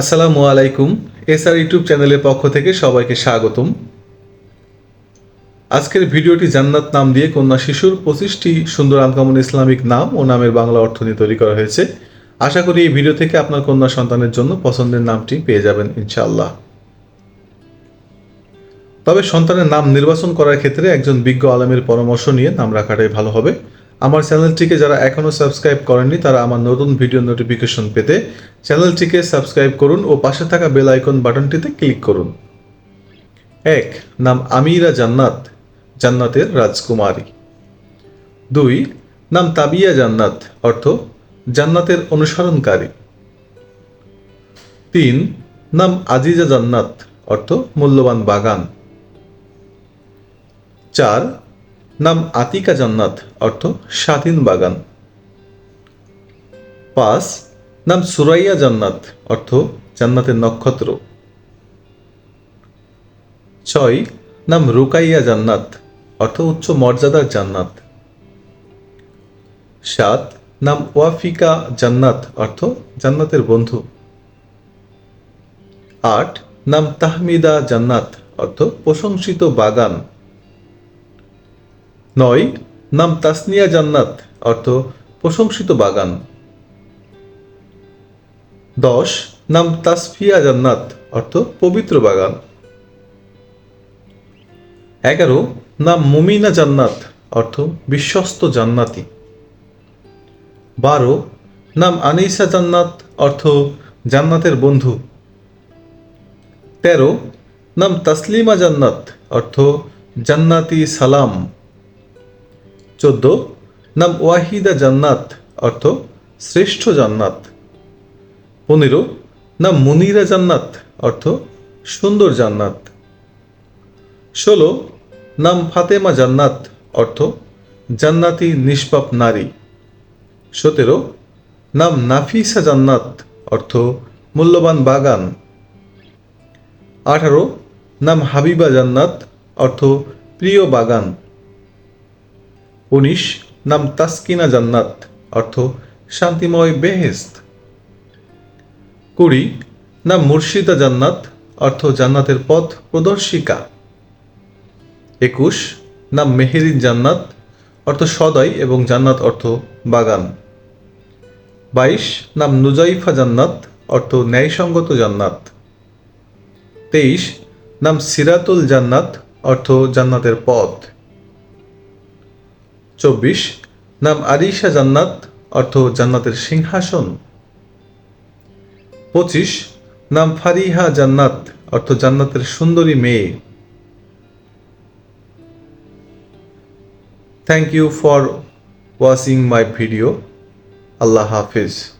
আসসালামু আলাইকুম, SR YouTube চ্যানেলের পক্ষ থেকে সবাইকে স্বাগতম। আজকের ভিডিওটি জান্নাত নাম দিয়ে কন্যা শিশুর পঁচিশটি সুন্দর আনকমন ইসলামিক নাম ও নামের বাংলা অর্থ নিয়ে তৈরি করা হয়েছে। আশা করি এই ভিডিও থেকে আপনার কন্যা সন্তানের জন্য পছন্দের নামটি পেয়ে যাবেন ইনশাআল্লাহ। তবে সন্তানের নাম নির্বাচন করার ক্ষেত্রে একজন বিজ্ঞ আলমের পরামর্শ নিয়ে নাম রাখাটাই ভালো হবে। আমার চ্যানেলটিকে যারা এখনও সাবস্ক্রাইব করেননি, তারা আমার নতুন ভিডিও নোটিফিকেশন পেতে চ্যানেলটিকে সাবস্ক্রাইব করুন ও পাশে থাকা বেল আইকন বাটনটিতে ক্লিক করুন। এক, নাম আমিরা জান্নাত, জান্নাতের রাজকুমারী। দুই, নাম তাবিয়া জান্নাত, অর্থ জান্নাতের অনুসরণকারী। তিন, নাম আজিজা জান্নাত, অর্থ মূল্যবান বাগান। চার নাম আতিকা জান্নাত, অর্থ স্বাধীন বাগান। পাঁচ, নাম সুরাইয়া জান্নাত, অর্থ জান্নাতের নক্ষত্র। ছয়, নাম রুকাইয়া জান্নাত, অর্থ উচ্চ মর্যাদার জান্নাত। সাত, নাম ওয়াফিকা জান্নাত, অর্থ জান্নাতের বন্ধু। আট, নাম তাহমিদা জান্নাত, অর্থ প্রশংসিত বাগান। নয়, নাম তাসনিয়া জান্নাত, অর্থ প্রশংসিত বাগান। দশ, নাম তাসফিয়া জান্নাত, অর্থ পবিত্র বাগান। এগারো, নাম মুমিনা জান্নাত, অর্থ বিশ্বস্ত জান্নাতি। বারো, নাম আনিসা জান্নাত, অর্থ জান্নাতের বন্ধু। তেরো, নাম তাসলিমা জান্নাত, অর্থ জান্নাতি সালাম। চোদ্দ, নাম ওয়াহিদা জান্নাত, অর্থ শ্রেষ্ঠ জান্নাত। পনেরো, নাম মুনিরা জান্নাত, অর্থ সুন্দর জান্নাত। ষোলো, নাম ফাতেমা জান্নাত, অর্থ জান্নাতি নিষ্পাপ নারী। সতেরো, নাম নাফিসা জান্নাত, অর্থ মূল্যবান বাগান। আঠারো, নাম হাবিবা জান্নাত, অর্থ প্রিয় বাগান। উনিশ নাম তাসকিনা জান্নাত, অর্থ শান্তিময় বেহেস্ত কুড়ি নাম মুর্শিদা জান্নাত, অর্থ জান্নাতের পথ প্রদর্শিকা। একুশ নাম মেহেরিন জান্নাত, অর্থ সদয় এবং জান্নাত অর্থ বাগান। বাইশ নাম নুজাইফা জান্নাত, অর্থ ন্যায়সঙ্গত জান্নাত। তেইশ নাম সিরাতুল জান্নাত, অর্থ জান্নাতের পথ। চব্বিশ, নাম আরিশা জান্নাত, অর্থ জান্নাতের সিংহাসন। পঁচিশ, নাম ফারিহা জান্নাত, অর্থ জান্নাতের সুন্দরী মেয়ে। Thank you for watching my video Allah Hafiz.